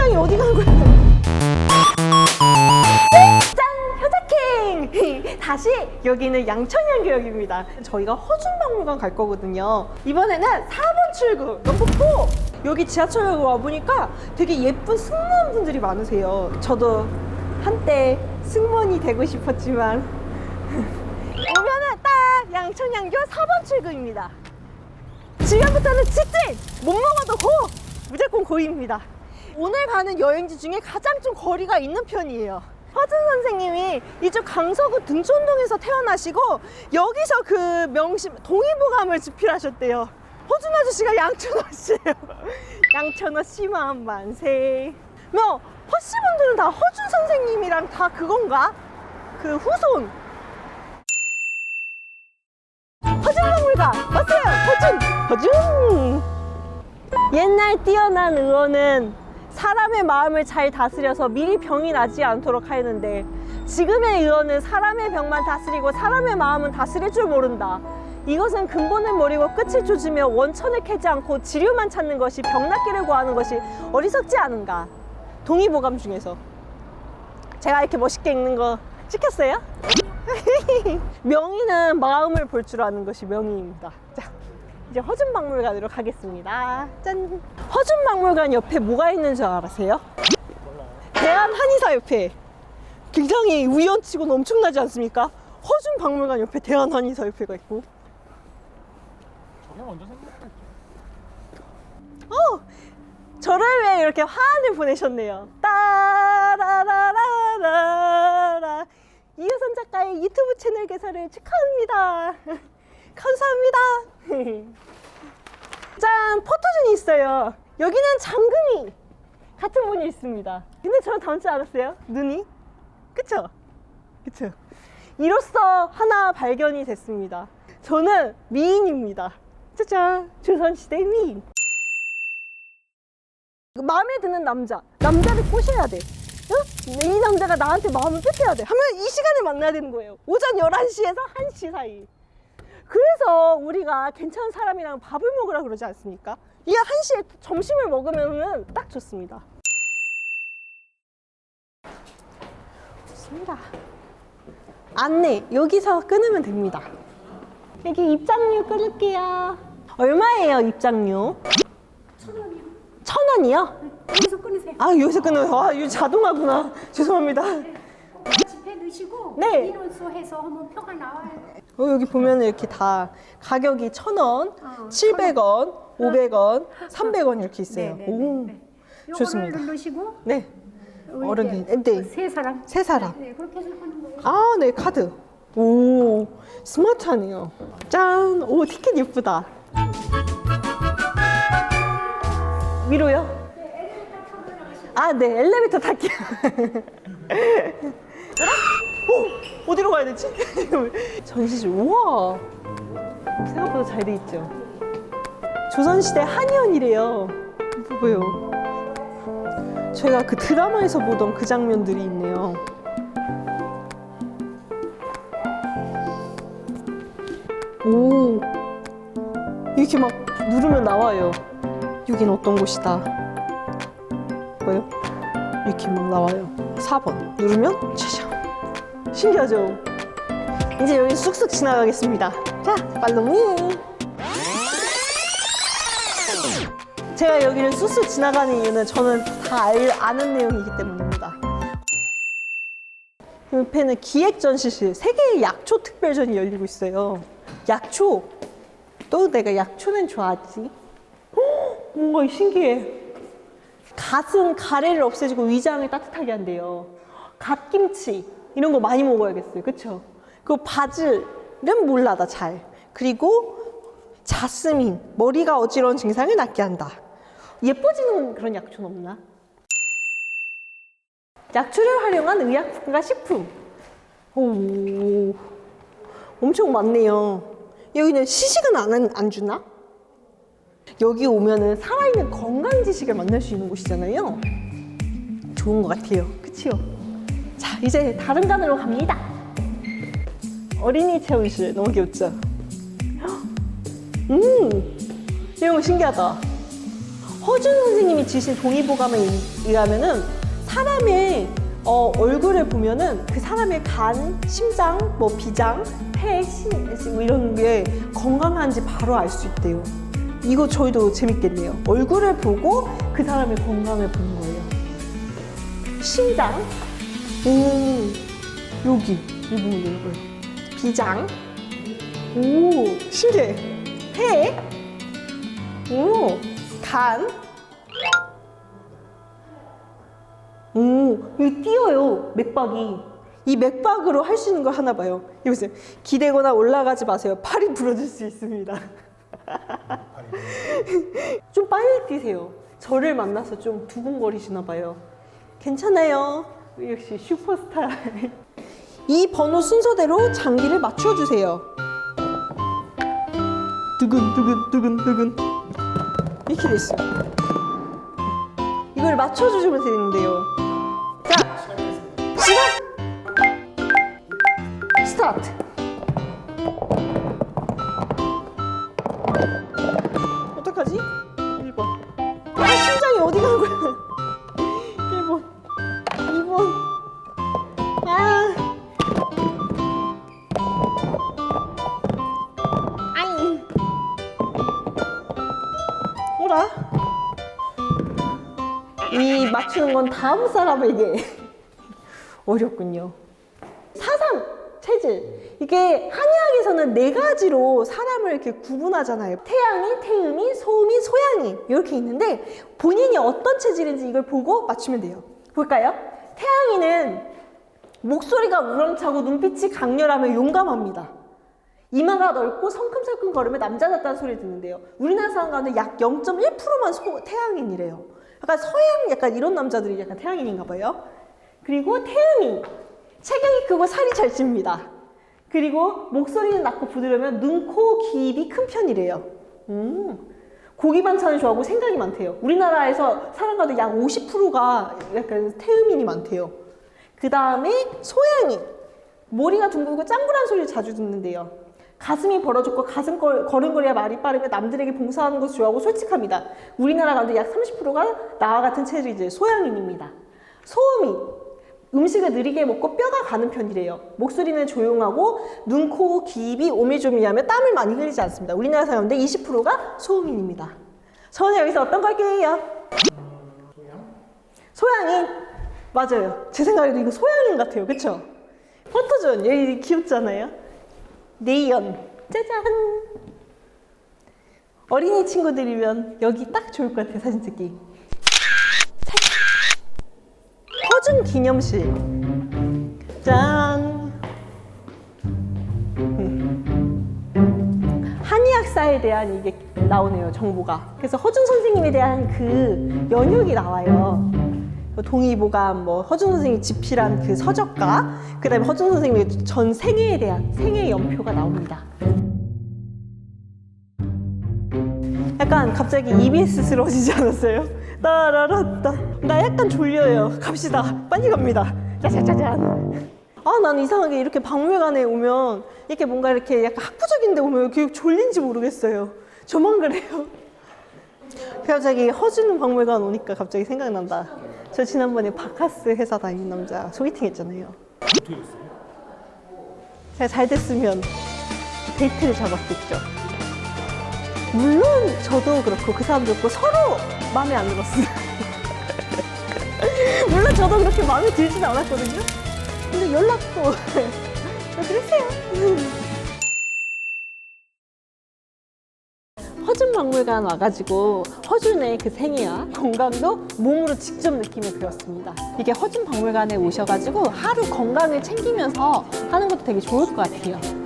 입장이 어디 간 거야? 짠! 효자킹! 다시 여기는 양천향교역입니다. 저희가 허준박물관 갈 거거든요. 이번에는 4번 출구, 4! 여기 지하철역 와보니까 되게 예쁜 승무원분들이 많으세요. 저도 한때 승무원이 되고 싶었지만 오면은 딱 양천향교 4번 출구입니다. 지금부터는 직진! 못 먹어도 고! 무조건 고입니다. 오늘 가는 여행지 중에 가장 좀 거리가 있는 편이에요. 허준 선생님이 이쪽 강서구 등촌동에서 태어나시고 여기서 그 명심 동의보감을 집필하셨대요. 허준 아저씨가 양천호 씨예요. 양천호 씨만 만세. 뭐 허씨 분들은 다 허준 선생님이랑 다 그건가? 그 후손. 허준 박물관 왔어요. 허준, 허준. 옛날 뛰어난 의원은 사람의 마음을 잘 다스려서 미리 병이 나지 않도록 하였는데 지금의 의원은 사람의 병만 다스리고 사람의 마음은 다스릴 줄 모른다. 이것은 근본을 모르고 끝을 조지며 원천을 캐지 않고 지류만 찾는 것이 병 낫기를 구하는 것이 어리석지 않은가. 동의보감 중에서 제가 이렇게 멋있게 읽는 거 찍혔어요? 명의는 마음을 볼 줄 아는 것이 명의입니다. 자, 이제 허준박물관으로 가겠습니다. 짠! 허준박물관 옆에 뭐가 있는 줄 알아세요? 대한한의사 옆에 굉장히 우연치고는 엄청나지 않습니까? 허준박물관 옆에 대한한의사 옆에가 있고 저게 먼저 생각했죠. 어! 저를 위해 이렇게 화환을 보내셨네요. 따라라라라라 이효선 작가의 유튜브 채널 개설을 축하합니다. 감사합니다. 짠! 포토존이 있어요. 여기는 장금이 같은 분이 있습니다. 근데 저랑 닮지 않았어요? 눈이? 그쵸? 그쵸? 이로써 하나 발견이 됐습니다. 저는 미인입니다. 짜잔! 조선시대 미인. 마음에 드는 남자, 남자를 꼬셔야 돼. 응? 이 남자가 나한테 마음을 뺏겨야 돼. 하면 이 시간에 만나야 되는 거예요. 오전 11시에서 1시 사이. 그래서 우리가 괜찮은 사람이랑 밥을 먹으라 그러지 않습니까? 이 1시에 점심을 먹으면 딱 좋습니다. 좋습니다. 안내, 여기서 끊으면 됩니다. 여기 입장료 끊을게요. 얼마예요, 입장료? 천 원이요? 여기서 끊으세요. 아 여기서 끊어요. 아 이거 자동화구나. 죄송합니다. 집에 넣으시고 네. 인원수 해서 하면 표가 나와요. 어, 여기 보면 이렇게 다 가격이 천 원, 어, 칠백 원, 오백 원, 삼백 원 이렇게 있어요. 네, 네, 오, 네. 요거를 좋습니다. 누르시고 네. 어른이 네. 세 사람. 세 사람. 네, 그렇게 해서 하는 거예요. 아, 네 카드. 오, 스마트하네요. 짠, 오 티켓 예쁘다. 위로요? 아, 네, 엘리베이터 탈게요. 오, 어디로 가야 되지? 전시실, 우와. 생각보다 잘 돼 있죠. 조선시대 한의원이래요. 뭐요? 저희가 그 드라마에서 보던 그 장면들이 있네요. 오 이렇게 막 누르면 나와요 여긴 어떤 곳이다 뭐요? 이렇게 막 나와요 4번 누르면 짜잔 신기하죠? 이제 여기 쑥쑥 지나가겠습니다 자 팔로미 제가 여기를 쑥쑥 지나가는 이유는 저는 다 알, 아는 내용이기 때문입니다 옆에는 기획전시실 세계의 약초 특별전이 열리고 있어요. 약초. 또 내가 약초는 좋아하지. 헉, 뭔가 신기해. 갓은 가래를 없애주고 위장을 따뜻하게 한대요. 갓김치 이런 거 많이 먹어야겠어요. 그쵸? 그 바질은 몰라 나 잘. 그리고 자스민 머리가 어지러운 증상을 낫게 한다. 예뻐지는 그런 약초는 없나? 약초를 활용한 의약품과 식품. 오, 엄청 많네요. 여기는 시식은 안, 안 주나? 여기 오면은 살아있는 건강 지식을 만날 수 있는 곳이잖아요. 좋은 것 같아요. 그치요? 자, 이제 다른 간으로 갑니다. 어린이 체험실 너무 귀엽죠? 음, 이런 거 신기하다. 허준 선생님이 지신 동의보감에 의- 의하면은 사람의 어, 얼굴을 보면은 그 사람의 간, 심장, 뭐 비장, 폐, 신, 뭐 이런 게 건강한지 바로 알 수 있대요. 이거 저희도 재밌겠네요. 얼굴을 보고 그 사람의 건강을 보는 거예요. 심장, 오, 여기, 이 부분 여러분. 비장, 오, 신기해. 폐, 오, 간, 오, 여기 띄어요, 맥박이. 이 맥박으로 할 수 있는 걸 하나 봐요. 이거 보세요. 기대거나 올라가지 마세요. 팔이 부러질 수 있습니다. 좀 빨리 뛰세요. 저를 만나서 좀 두근거리시나 봐요. 괜찮아요. 역시 슈퍼스타. 이 번호 순서대로 장기를 맞춰주세요. 두근 두근 두근 두근 이렇게 됐어요. 이걸 맞춰주시면 되는데요. 자, 시작! 스타트! 어떡하지? 이 맞추는 건 다음 사람에게 어렵군요. 사상 체질 이게 한의학에서는 네 가지로 사람을 이렇게 구분하잖아요. 태양이, 태음이, 소음이, 소양이 이렇게 있는데 본인이 어떤 체질인지 이걸 보고 맞추면 돼요. 볼까요? 태양이는 목소리가 우렁차고 눈빛이 강렬하며 용감합니다. 이마가 넓고 성큼성큼 걸으면 남자 같다는 소리 듣는데요. 우리나라 사람 가운데 약 0.1%만 소, 태양인이래요. 약간 서양 약간 이런 남자들이 약간 태양인인가 봐요. 그리고 태음인 체격이 크고 살이 잘 찝니다. 그리고 목소리는 낮고 부드러우면 눈, 코, 귀, 입이 큰 편이래요. 음. 고기 반찬을 좋아하고 생각이 많대요. 우리나라에서 사람 가운데 약 50%가 약간 태음인이 많대요. 그 다음에 소양인. 머리가 둥글고 짱구란 소리를 자주 듣는데요. 가슴이 벌어졌고 가슴 걸, 걸음걸이가 말이 빠르며 남들에게 봉사하는 것을 좋아하고 솔직합니다. 우리나라 가운데 약 30%가 나와 같은 체질이 이제 소양인입니다. 소음이 음식을 느리게 먹고 뼈가 가는 편이래요. 목소리는 조용하고 눈, 코, 귀, 입이 오밀조밀하며 땀을 많이 흘리지 않습니다. 우리나라 사람 가운데 20%가 소음인입니다. 저는 여기서 어떤 걸 할게요? 소양인 맞아요. 제 생각에도 이거 소양인 같아요. 그쵸? 포토존 여기 귀엽잖아요. 네이언 짜잔. 어린이 친구들이면 여기 딱 좋을 것 같아요. 사진 찍기. 허준 기념실. 짠. 음. 한의학사에 대한 이게 나오네요. 정보가. 그래서 허준 선생님에 대한 그 연역이 나와요. 동의보감, 뭐 허준 선생님이 집필한 그 서적과 그다음에 허준 선생님의 전 생애에 대한 생애 연표가 나옵니다. 약간 갑자기 EBS스러워지지 않았어요? 따라라따 나 약간 졸려요. 갑시다. 빨리 갑니다. 짜자자잔. 아, 나는 이상하게 이렇게 박물관에 오면 이렇게 뭔가 이렇게 약간 학구적인 데 오면 이렇게 졸린지 모르겠어요. 저만 그래요. 갑자기 허준 박물관 오니까 갑자기 생각난다. 저 지난번에 바카스 회사 다니는 남자 소개팅 했잖아요. 어떻게 됐어요? 제가 잘 됐으면 데이트를 잡았겠죠. 물론 저도 그렇고 그 사람도 그렇고 서로 마음에 안 들었어요. 물론 저도 그렇게 마음에 들진 않았거든요. 근데 연락도 그랬어요. 허준 박물관 와가지고 허준의 그 생애와 건강도 몸으로 직접 느끼며 배웠습니다. 이게 허준 박물관에 오셔가지고 하루 건강을 챙기면서 하는 것도 되게 좋을 것 같아요.